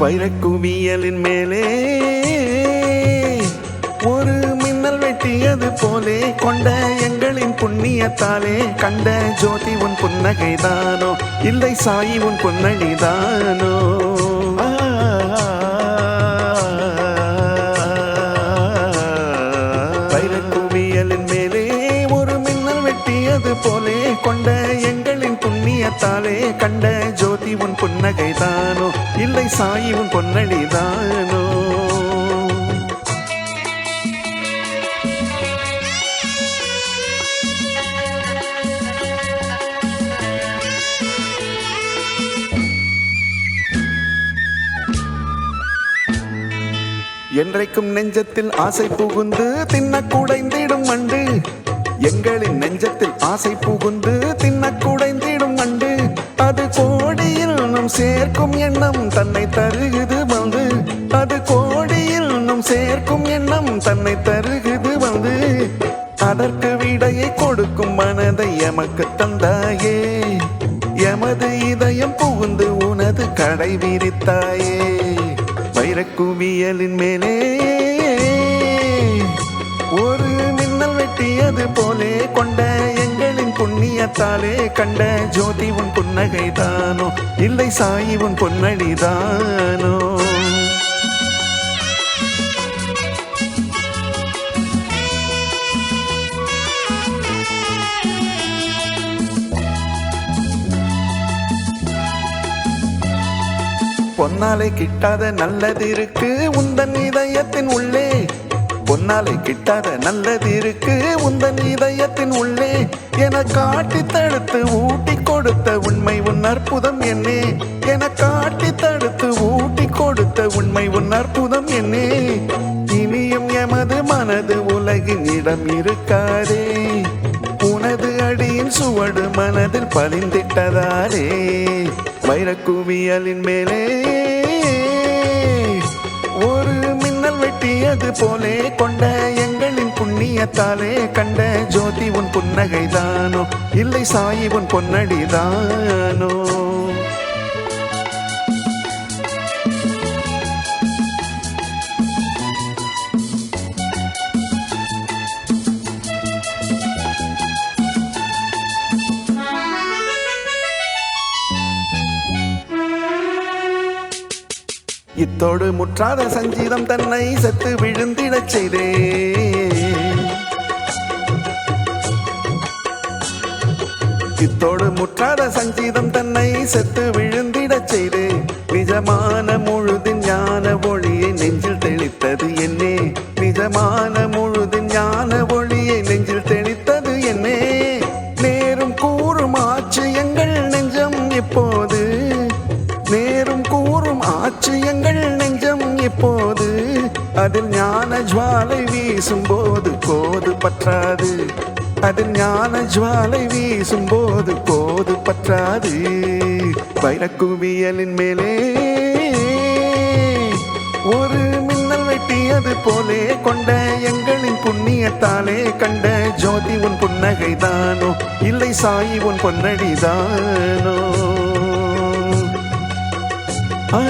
வைரக்குவியலின் மேலே ஒரு மின்னல் வெட்டியது போலே கொண்ட எங்களின் புண்ணியத்தாலே கண்ட ஜோதி உன் புன்னகைதானோ இல்லை சாயி உன் புன்னணிதானோ வைரக்குவியலின் மேலே ஒரு மின்னல் வெட்டியது போலே கொண்ட எங்களின் புண்ணியத்தாலே கண்ட சாயி உன் புன்னகைதானோ இல்லை சாயி உன் பொன்னணிதானோ என்றைக்கும் நெஞ்சத்தில் ஆசை புகுந்து தின்ன குடைந்திடும் மண்டு. எங்களின் நெஞ்சத்தில் ஆசை புகுந்து தின்ன குடைந்து சேர்க்கும் எண்ணம் தன்னை தருகுது வந்து. அது கோடியில் இன்னும் சேர்க்கும் எண்ணம் தன்னை தருகுது வந்து. அதற்கு விடையை கொடுக்கும் மனதை எமக்கு தந்தாயே. எமது இதயம் புகுந்து உனது கடை விரித்தாயே. வைரக்குவியலின் மேலே ஒரு மின்னல் வெட்டியது போலே கொண்ட புண்ணியத்தாலே கண்ட ஜோதி உன் புன்னகைதானோ? இல்லை சாயி உன் பொன்னடிதானோ? பொன்னாலே கிட்டாத நல்லது இருக்கு. உந்தன் இதயத்தின் உள்ளே பொன்னாலை கிட்டாத நல்லது இருக்கு. உந்தன் இதயத்தின் உள்ளே என காட்டி தடுத்து ஊட்டி கொடுத்த உண்மை உன் அற்புதம் என்னே. என காட்டி தடுத்து ஊட்டி கொடுத்த உண்மை உன் அற்புதம் என்னே. இனியும் எமது மனது உலகின் இடம் இருக்காதே. உனது அடியின் சுவடு மனதில் பதிந்திட்டதாலே. வைரக்குவியலின் மேலே மின்னல் போலே கொண்ட எங்களின் புண்ணியத்தாலே கண்ட ஜோதி உன் புன்னகைதானோ? இல்லை சாயி உன் பொன்னடிதானோ? இத்தோடு முற்றாத சஞ்சீதம் தன்னை செத்து விழுந்திடச் செய்தே. இத்தோடு முற்றாத சஞ்சீதம் தன்னை செத்து விழுந்திடச் செய்தே. நிஜமான கூறும் எங்கள் நெஞ்சம் இப்போது. அதில் ஞான ஜுவாலை வீசும் போது கோது பற்றாது. அதில் ஞான ஜுவாலை வீசும் போது கோது பற்றாது. வைரக்குவியலின் மேலே ஒரு மின்னல் வெட்டியது போலே கொண்ட எங்களின் புண்ணியத்தாலே கண்ட ஜோதி உன் புன்னகை தானோ இல்லை சாயி உன் பொன்னடி தானோ ஆ.